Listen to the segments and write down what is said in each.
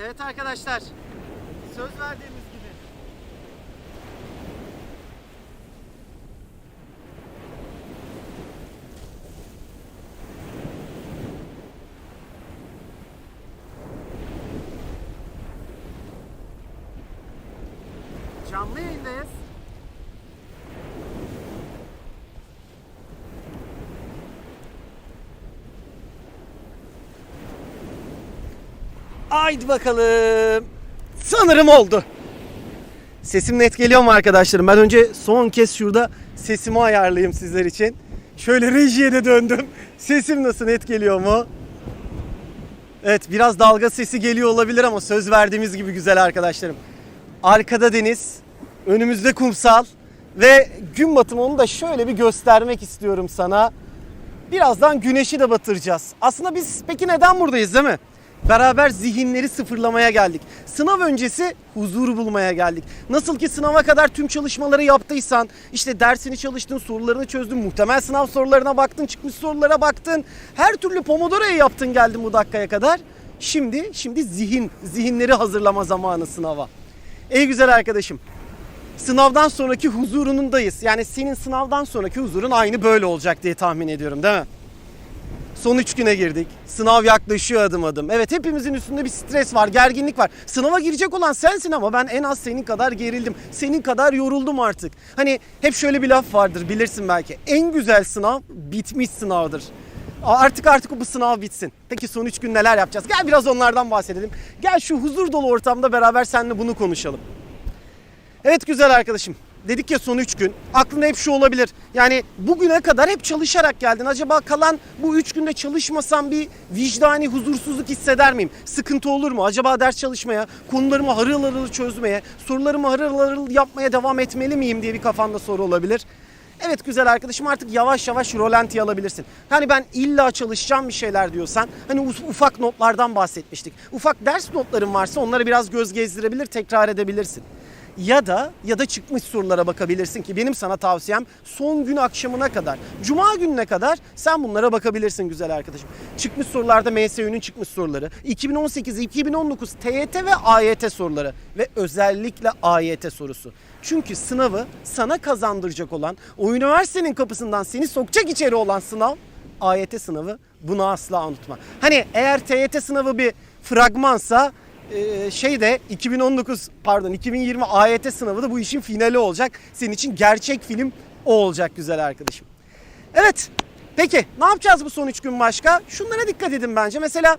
Evet arkadaşlar. Söz verdiğimiz gibi. Canlı yayındayız. Haydi bakalım. Sanırım oldu. Sesim net geliyor mu arkadaşlarım? Ben önce son kez şurada sesimi ayarlayayım sizler için. Şöyle rejiye de döndüm. Sesim nasıl net geliyor mu? Evet biraz dalga sesi geliyor olabilir ama söz verdiğimiz gibi güzel arkadaşlarım. Arkada deniz, önümüzde kumsal ve gün batımı onu da şöyle bir göstermek istiyorum sana. Birazdan güneşi de batıracağız. Aslında biz peki neden buradayız değil mi? Beraber zihinleri sıfırlamaya geldik. Sınav öncesi huzur bulmaya geldik. Nasıl ki sınava kadar tüm çalışmaları yaptıysan, işte dersini çalıştın, sorularını çözdün, muhtemel sınav sorularına baktın, çıkmış sorulara baktın. Her türlü Pomodoro'yu yaptın geldin bu dakikaya kadar. Şimdi, şimdi zihin, zihinleri hazırlama zamanı sınava. Ey güzel arkadaşım, sınavdan sonraki huzurunundayız. Yani senin sınavdan sonraki huzurun aynı böyle olacak diye tahmin ediyorum değil mi? Son 3 güne girdik. Sınav yaklaşıyor adım adım. Evet hepimizin üstünde bir stres var, gerginlik var. Sınava girecek olan sensin ama ben en az senin kadar gerildim. Senin kadar yoruldum artık. Hani hep şöyle bir laf vardır bilirsin belki. En güzel sınav bitmiş sınavdır. Artık artık bu sınav bitsin. Peki son 3 gün neler yapacağız? Gel biraz onlardan bahsedelim. Gel şu huzur dolu ortamda beraber seninle bunu konuşalım. Evet güzel arkadaşım. Dedik ya son 3 gün. Aklında hep şu olabilir. Yani bugüne kadar hep çalışarak geldin. Acaba kalan bu 3 günde çalışmasam bir vicdani huzursuzluk hisseder miyim? Sıkıntı olur mu? Acaba ders çalışmaya, konularımı harıl harıl çözmeye, sorularımı harıl harıl yapmaya devam etmeli miyim diye bir kafanda soru olabilir. Evet güzel arkadaşım artık yavaş yavaş rolantiye alabilirsin. Hani ben illa çalışacağım bir şeyler diyorsan hani uf- ufak notlardan bahsetmiştik. Ufak ders notların varsa onlara biraz göz gezdirebilir, tekrar edebilirsin. Ya da ya da çıkmış sorulara bakabilirsin ki benim sana tavsiyem son gün akşamına kadar, cuma gününe kadar sen bunlara bakabilirsin güzel arkadaşım. Çıkmış sorularda MSÜ'nün çıkmış soruları, 2018, 2019 TYT ve AYT soruları ve özellikle AYT sorusu. Çünkü sınavı sana kazandıracak olan, o üniversitenin kapısından seni sokacak içeri olan sınav AYT sınavı. Bunu asla unutma. Hani eğer TYT sınavı bir fragmansa ee, şey de 2019 pardon 2020 AYT sınavı da bu işin finali olacak. Senin için gerçek film o olacak güzel arkadaşım. Evet. Peki ne yapacağız bu son 3 gün başka? Şunlara dikkat edin bence. Mesela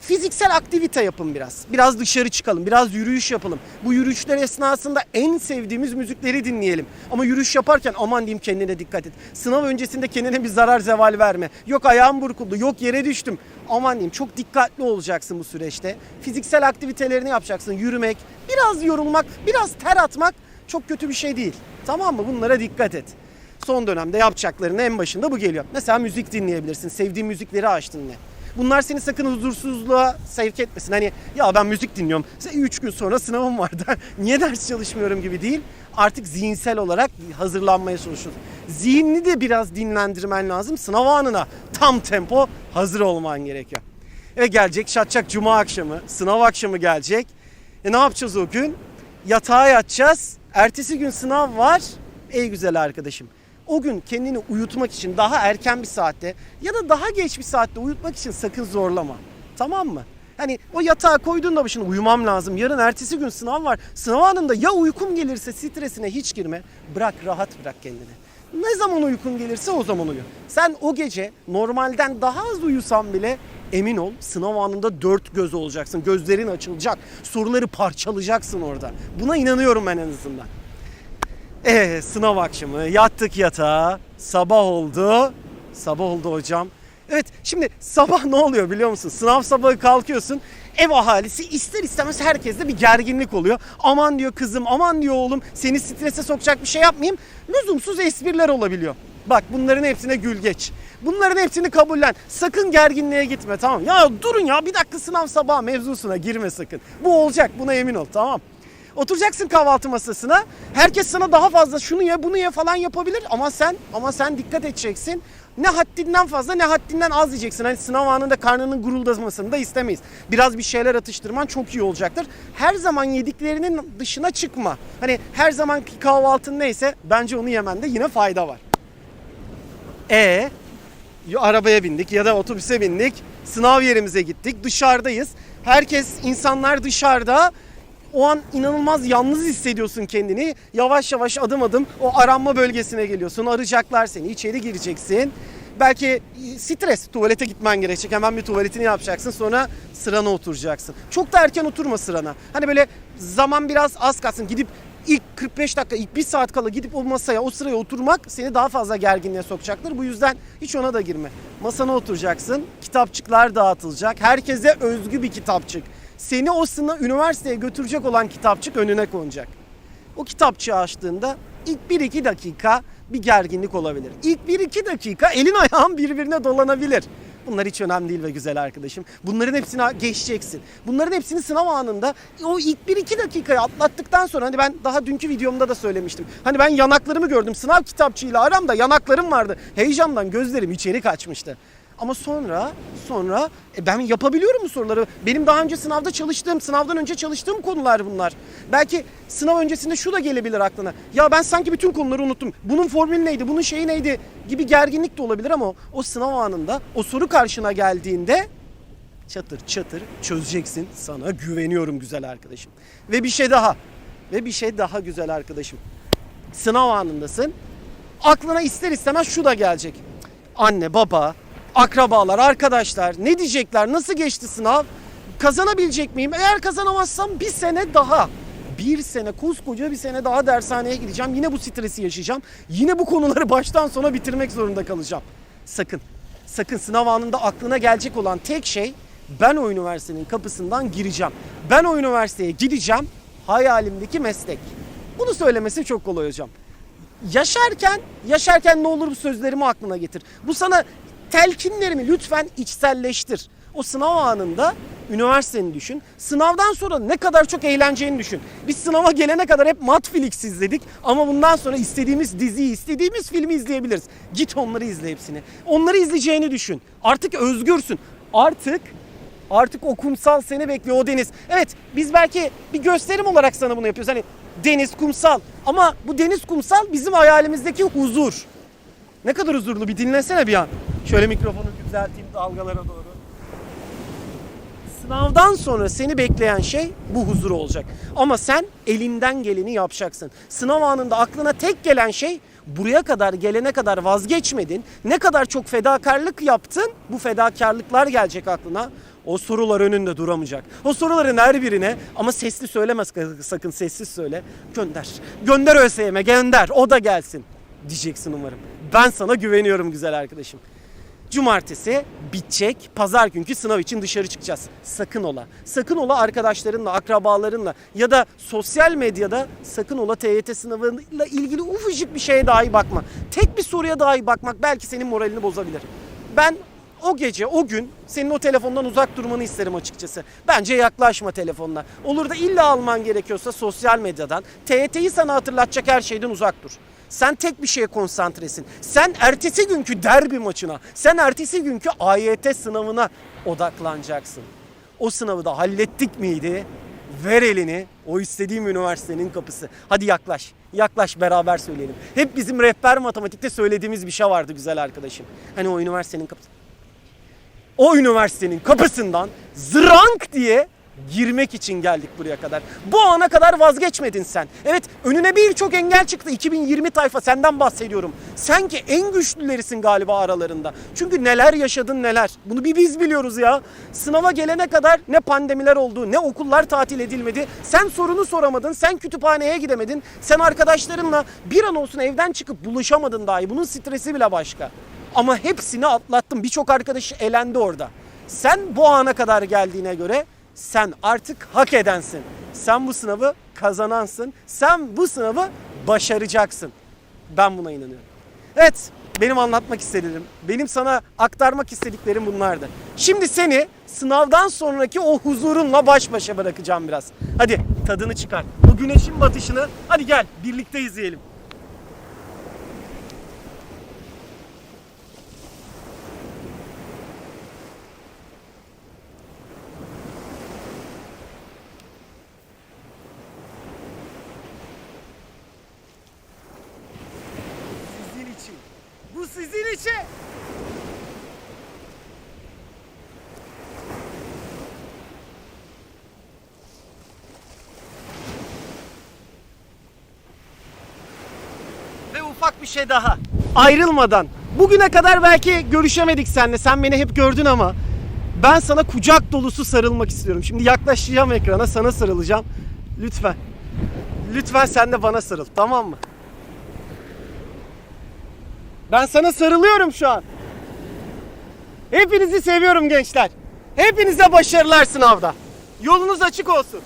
fiziksel aktivite yapın biraz. Biraz dışarı çıkalım, biraz yürüyüş yapalım. Bu yürüyüşler esnasında en sevdiğimiz müzikleri dinleyelim. Ama yürüyüş yaparken aman diyeyim kendine dikkat et. Sınav öncesinde kendine bir zarar zeval verme. Yok ayağım burkuldu, yok yere düştüm. Aman diyeyim çok dikkatli olacaksın bu süreçte. Fiziksel aktivitelerini yapacaksın. Yürümek, biraz yorulmak, biraz ter atmak çok kötü bir şey değil. Tamam mı? Bunlara dikkat et son dönemde yapacaklarının en başında bu geliyor. Mesela müzik dinleyebilirsin. Sevdiğin müzikleri aç dinle. Bunlar seni sakın huzursuzluğa sevk etmesin. Hani ya ben müzik dinliyorum. 3 gün sonra sınavım var. Niye ders çalışmıyorum gibi değil. Artık zihinsel olarak hazırlanmaya çalışıyorsun. Zihnini de biraz dinlendirmen lazım. Sınav anına tam tempo hazır olman gerekiyor. Ve gelecek şatacak cuma akşamı, sınav akşamı gelecek. E ne yapacağız o gün? Yatağa yatacağız. Ertesi gün sınav var. Ey güzel arkadaşım. O gün kendini uyutmak için daha erken bir saatte ya da daha geç bir saatte uyutmak için sakın zorlama. Tamam mı? Hani o yatağa koyduğunda başına uyumam lazım. Yarın ertesi gün sınav var. Sınav anında ya uykum gelirse stresine hiç girme. Bırak rahat bırak kendini. Ne zaman uykun gelirse o zaman uyu. Sen o gece normalden daha az uyusan bile emin ol sınav anında dört göz olacaksın. Gözlerin açılacak. Soruları parçalayacaksın orada. Buna inanıyorum ben en azından. Ee, sınav akşamı yattık yatağa. Sabah oldu. Sabah oldu hocam. Evet şimdi sabah ne oluyor biliyor musun? Sınav sabahı kalkıyorsun. Ev ahalisi ister istemez herkeste bir gerginlik oluyor. Aman diyor kızım, aman diyor oğlum seni strese sokacak bir şey yapmayayım. Lüzumsuz espriler olabiliyor. Bak bunların hepsine gül geç. Bunların hepsini kabullen. Sakın gerginliğe gitme tamam. Ya durun ya bir dakika sınav sabahı mevzusuna girme sakın. Bu olacak buna emin ol tamam. Oturacaksın kahvaltı masasına. Herkes sana daha fazla şunu ye bunu ye falan yapabilir ama sen ama sen dikkat edeceksin. Ne haddinden fazla ne haddinden az yiyeceksin. Hani sınav anında karnının guruldamasını da istemeyiz. Biraz bir şeyler atıştırman çok iyi olacaktır. Her zaman yediklerinin dışına çıkma. Hani her zamanki kahvaltın neyse bence onu yemende yine fayda var. E ya arabaya bindik ya da otobüse bindik. Sınav yerimize gittik. Dışarıdayız. Herkes insanlar dışarıda. O an inanılmaz yalnız hissediyorsun kendini. Yavaş yavaş adım adım o aranma bölgesine geliyorsun. Arayacaklar seni. içeri gireceksin. Belki stres, tuvalete gitmen gerekecek. Hemen bir tuvaletini yapacaksın. Sonra sırana oturacaksın. Çok da erken oturma sırana. Hani böyle zaman biraz az kalsın. Gidip ilk 45 dakika, ilk 1 saat kala gidip o masaya, o sıraya oturmak seni daha fazla gerginliğe sokacaktır. Bu yüzden hiç ona da girme. Masana oturacaksın, kitapçıklar dağıtılacak. Herkese özgü bir kitapçık. Seni o sınav üniversiteye götürecek olan kitapçık önüne konacak. O kitapçığı açtığında ilk 1-2 dakika bir gerginlik olabilir. İlk 1-2 dakika elin ayağın birbirine dolanabilir. Bunlar hiç önemli değil ve güzel arkadaşım. Bunların hepsini geçeceksin. Bunların hepsini sınav anında o ilk 1-2 dakikayı atlattıktan sonra hani ben daha dünkü videomda da söylemiştim. Hani ben yanaklarımı gördüm. Sınav kitapçığıyla aramda yanaklarım vardı. Heyecandan gözlerim içeri kaçmıştı. Ama sonra sonra e ben yapabiliyorum bu soruları. Benim daha önce sınavda çalıştığım, sınavdan önce çalıştığım konular bunlar. Belki sınav öncesinde şu da gelebilir aklına. Ya ben sanki bütün konuları unuttum. Bunun formülü neydi? Bunun şeyi neydi? gibi gerginlik de olabilir ama o sınav anında o soru karşına geldiğinde çatır çatır çözeceksin. Sana güveniyorum güzel arkadaşım. Ve bir şey daha. Ve bir şey daha güzel arkadaşım. Sınav anındasın. Aklına ister istemez şu da gelecek. Anne, baba, akrabalar, arkadaşlar ne diyecekler? Nasıl geçti sınav? Kazanabilecek miyim? Eğer kazanamazsam bir sene daha. Bir sene, koskoca bir sene daha dershaneye gideceğim. Yine bu stresi yaşayacağım. Yine bu konuları baştan sona bitirmek zorunda kalacağım. Sakın, sakın sınav anında aklına gelecek olan tek şey ben o üniversitenin kapısından gireceğim. Ben o üniversiteye gideceğim. Hayalimdeki meslek. Bunu söylemesi çok kolay hocam yaşarken yaşarken ne olur bu sözlerimi aklına getir. Bu sana telkinlerimi lütfen içselleştir. O sınav anında üniversiteni düşün. Sınavdan sonra ne kadar çok eğleneceğini düşün. Biz sınava gelene kadar hep Matflix izledik ama bundan sonra istediğimiz diziyi, istediğimiz filmi izleyebiliriz. Git onları izle hepsini. Onları izleyeceğini düşün. Artık özgürsün. Artık Artık o kumsal seni bekliyor o deniz. Evet biz belki bir gösterim olarak sana bunu yapıyoruz. Hani deniz kumsal ama bu deniz kumsal bizim hayalimizdeki huzur. Ne kadar huzurlu bir dinlesene bir an. Şöyle mikrofonu düzelteyim dalgalara doğru. Sınavdan sonra seni bekleyen şey bu huzur olacak. Ama sen elinden geleni yapacaksın. Sınav anında aklına tek gelen şey buraya kadar gelene kadar vazgeçmedin. Ne kadar çok fedakarlık yaptın bu fedakarlıklar gelecek aklına. O sorular önünde duramayacak. O soruların her birine ama sesli söylemez sakın sessiz söyle. Gönder. Gönder ÖSYM'e gönder o da gelsin diyeceksin umarım. Ben sana güveniyorum güzel arkadaşım. Cumartesi bitecek. Pazar günkü sınav için dışarı çıkacağız. Sakın ola. Sakın ola arkadaşlarınla, akrabalarınla ya da sosyal medyada sakın ola TYT sınavıyla ilgili ufacık bir şeye dahi bakma. Tek bir soruya dahi bakmak belki senin moralini bozabilir. Ben o gece, o gün senin o telefondan uzak durmanı isterim açıkçası. Bence yaklaşma telefonla. Olur da illa alman gerekiyorsa sosyal medyadan, TYT'yi sana hatırlatacak her şeyden uzak dur. Sen tek bir şeye konsantresin. Sen ertesi günkü derbi maçına, sen ertesi günkü AYT sınavına odaklanacaksın. O sınavı da hallettik miydi? Ver elini. O istediğim üniversitenin kapısı. Hadi yaklaş. Yaklaş beraber söyleyelim. Hep bizim rehber matematikte söylediğimiz bir şey vardı güzel arkadaşım. Hani o üniversitenin kapısı. O üniversitenin kapısından zrank diye girmek için geldik buraya kadar. Bu ana kadar vazgeçmedin sen. Evet önüne birçok engel çıktı. 2020 tayfa senden bahsediyorum. Sen ki en güçlülerisin galiba aralarında. Çünkü neler yaşadın neler. Bunu bir biz biliyoruz ya. Sınava gelene kadar ne pandemiler oldu, ne okullar tatil edilmedi. Sen sorunu soramadın, sen kütüphaneye gidemedin. Sen arkadaşlarınla bir an olsun evden çıkıp buluşamadın dahi. Bunun stresi bile başka. Ama hepsini atlattım. Birçok arkadaş elendi orada. Sen bu ana kadar geldiğine göre sen artık hak edensin. Sen bu sınavı kazanansın. Sen bu sınavı başaracaksın. Ben buna inanıyorum. Evet, benim anlatmak istediklerim, benim sana aktarmak istediklerim bunlardı. Şimdi seni sınavdan sonraki o huzurunla baş başa bırakacağım biraz. Hadi tadını çıkar. Bu güneşin batışını hadi gel birlikte izleyelim. Sizin için. Ve ufak bir şey daha. Ayrılmadan. Bugüne kadar belki görüşemedik seninle. Sen beni hep gördün ama ben sana kucak dolusu sarılmak istiyorum. Şimdi yaklaşacağım ekrana, sana sarılacağım. Lütfen. Lütfen sen de bana sarıl, tamam mı? Ben sana sarılıyorum şu an. Hepinizi seviyorum gençler. Hepinize başarılar sınavda. Yolunuz açık olsun.